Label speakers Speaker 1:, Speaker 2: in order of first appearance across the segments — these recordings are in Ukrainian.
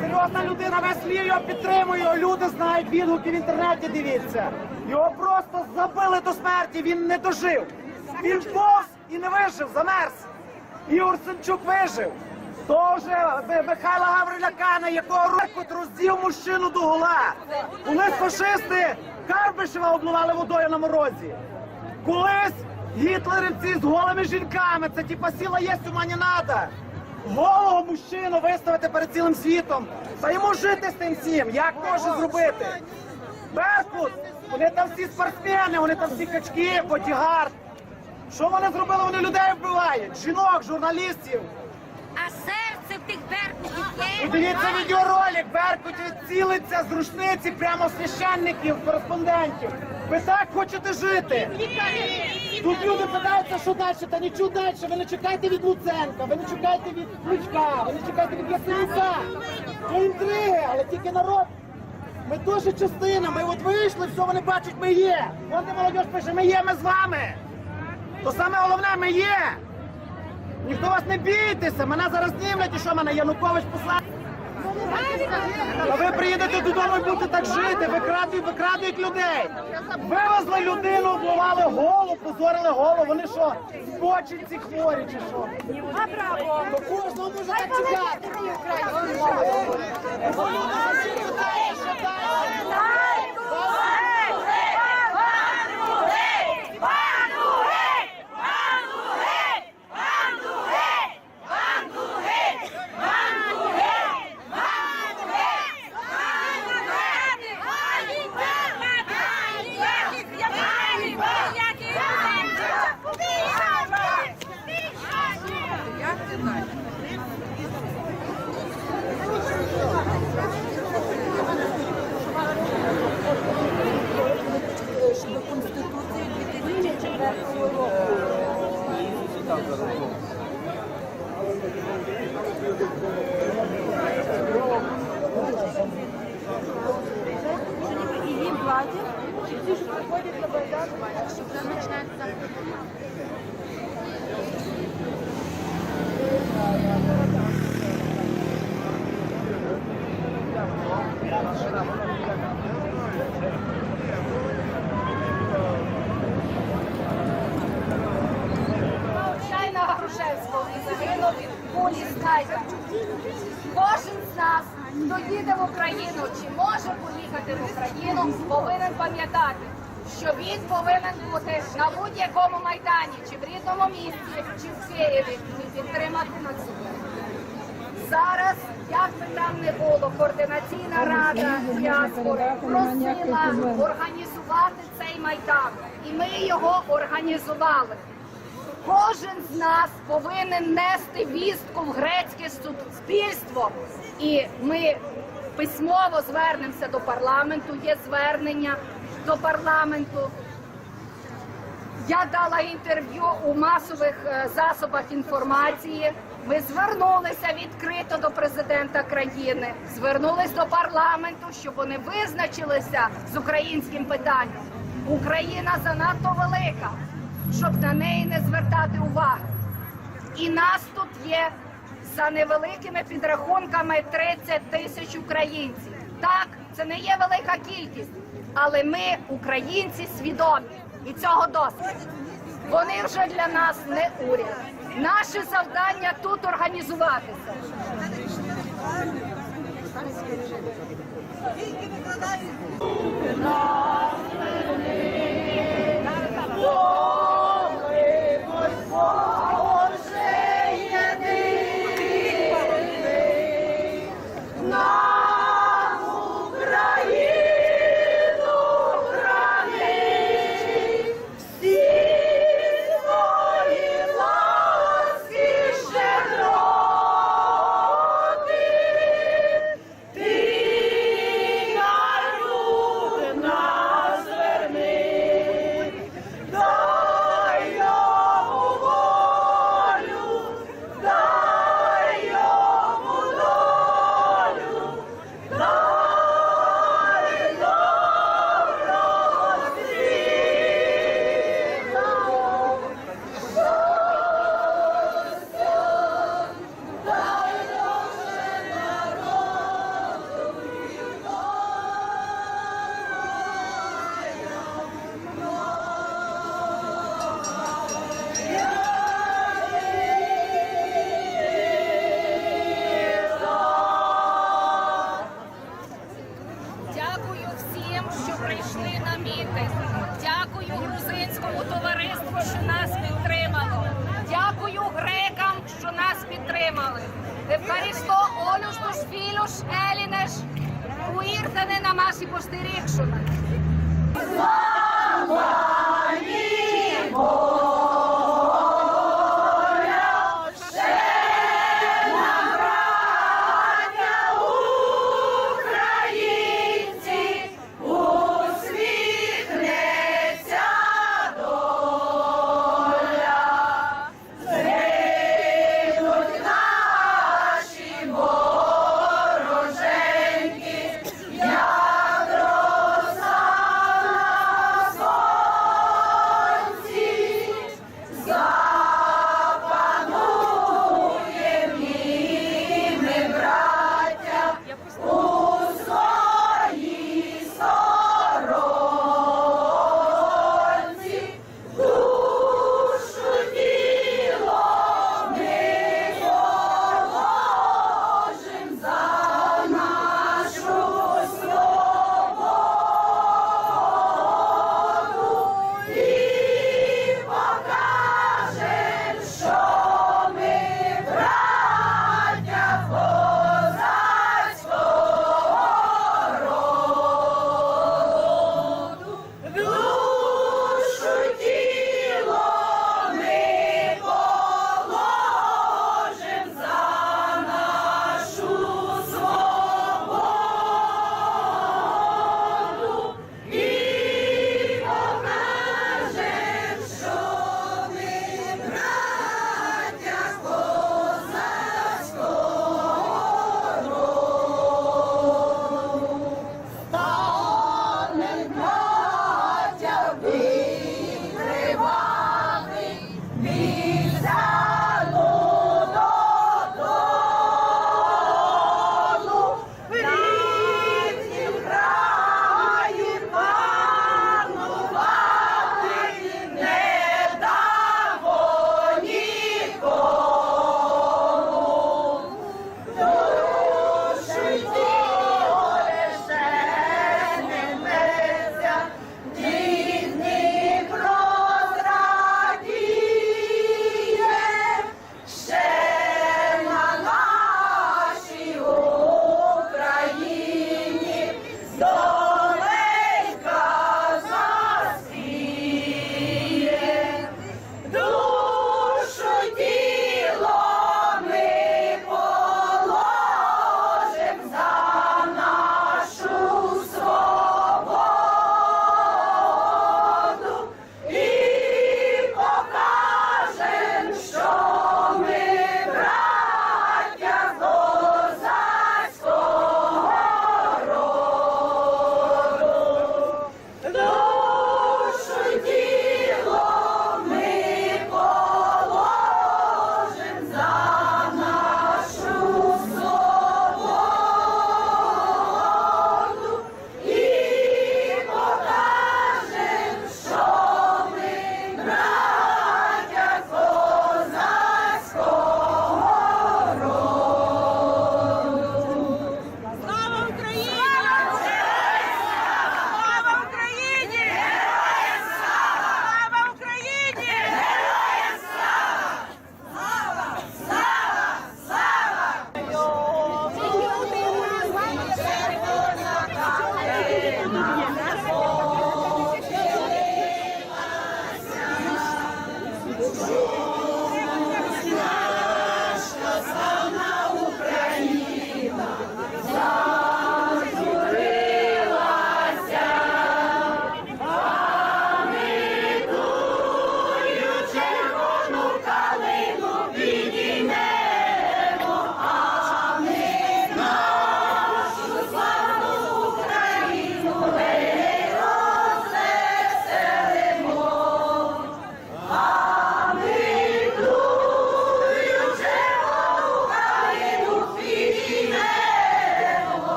Speaker 1: Серйозна людина, весь Львів його підтримує, люди знають відгуки в інтернеті, дивіться. Його просто забили до смерті, він не дожив. Він повз і не вижив, замерз. Ігор Сенчук вижив. То вже Михайла Гавриляка, на якого рекот роздів мужчину до гола. Коли фашисти Карбишева обливали водою на морозі. Колись гітлерівці з голими жінками, це типа сіла є, ума не надо. Голого мужчину виставити перед цілим світом. Та йому жити з тим всім. Як може зробити? Беркут, вони там всі спортсмени, вони там всі качки, бодігард. Що вони зробили? Вони людей вбивають, жінок, журналістів.
Speaker 2: А серце в тих беркутів є.
Speaker 1: Дивіться відеоролик, Беркут цілиться з рушниці прямо священників, кореспондентів. Ви так хочете жити? Тут люди питаються, що далі, та нічого далі. Ви не чекайте від Луценка, ви не чекайте від Кличка, ви не чекайте від Ясенюка. То інтриги, але тільки народ. Ми теж частина, ми от вийшли, все вони бачать, ми є. Вон де молодь пише, ми є, ми з вами. То саме головне, ми є. Ніхто вас не бійтеся, мене зараз знімлять, і що мене Янукович послав. А ви приїдете додому і будете так жити, викрадують, викрадують людей. Вивезли людину, обливали голову, позорили голову. Вони що, збочинці хворі чи що?
Speaker 2: А браво!
Speaker 1: То кожного може так
Speaker 3: Good night. Що
Speaker 4: він повинен бути на будь-якому майдані, чи в рідному місті, чи в Києві, і підтримати націю. Зараз, як би там не було, координаційна рада діаспори просила організувати цей майдан, і ми його організували. Кожен з нас повинен нести вістку в грецьке суспільство, і ми письмово звернемося до парламенту. Є звернення до парламенту. Я дала інтерв'ю у масових е, засобах інформації. Ми звернулися відкрито до президента країни, звернулись до парламенту, щоб вони визначилися з українським питанням. Україна занадто велика, щоб на неї не звертати уваги. І нас тут є за невеликими підрахунками 30 тисяч українців. Так, це не є велика кількість, але ми, українці, свідомі і цього досить. Вони вже для нас не уряд. Наше завдання тут організуватися.
Speaker 1: До
Speaker 4: όλους τους φίλους Έλληνες που ήρθανε να μας υποστηρίξουν.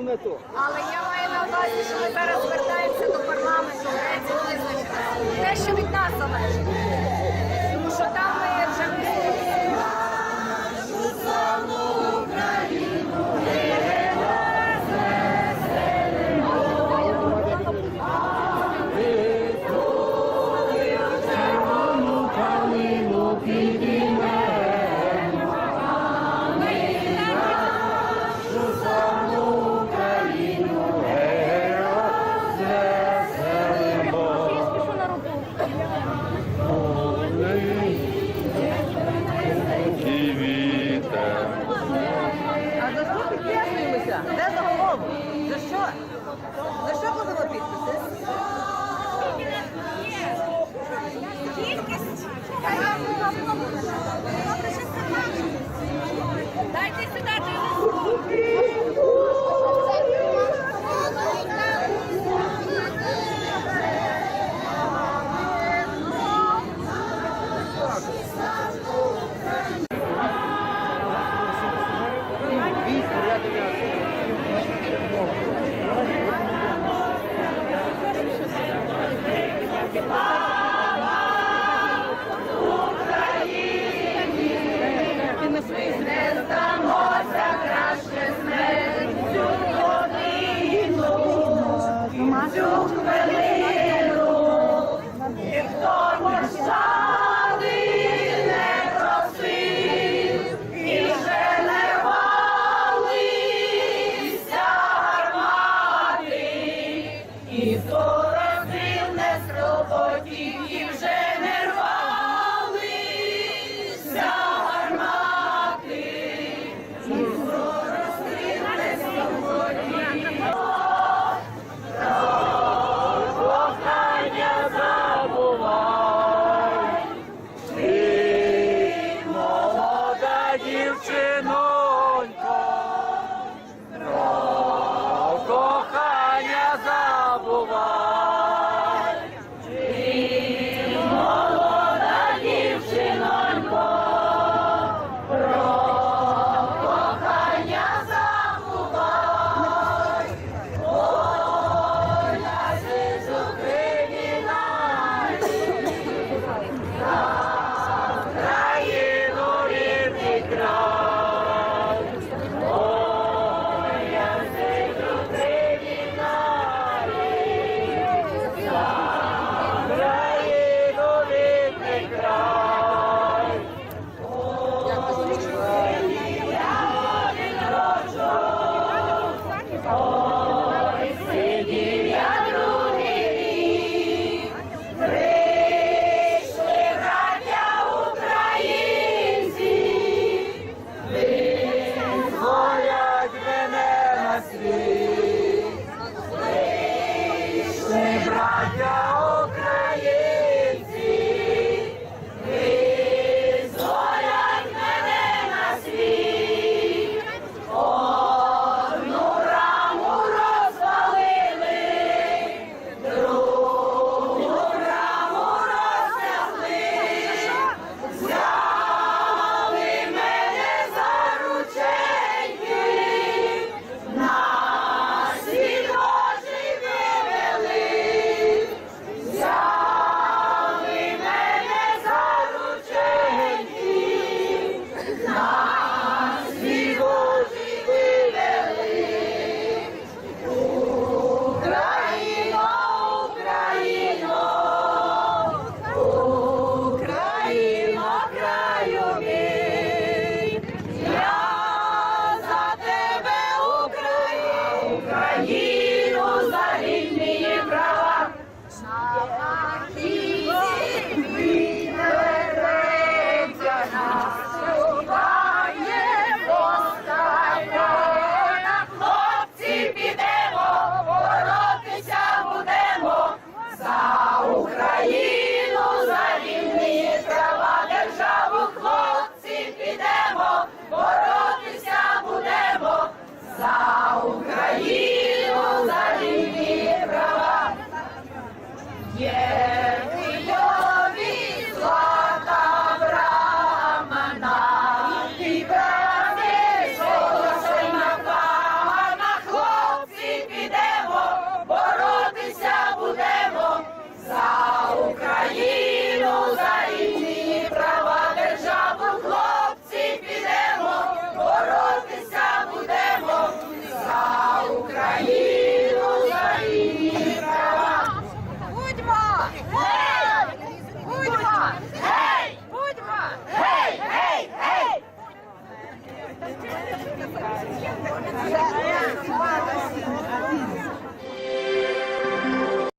Speaker 5: Головне.
Speaker 4: Але я маю на увазі, що ми зараз звертаємося до парламенту те, що від нас залежить.
Speaker 2: to
Speaker 3: believe.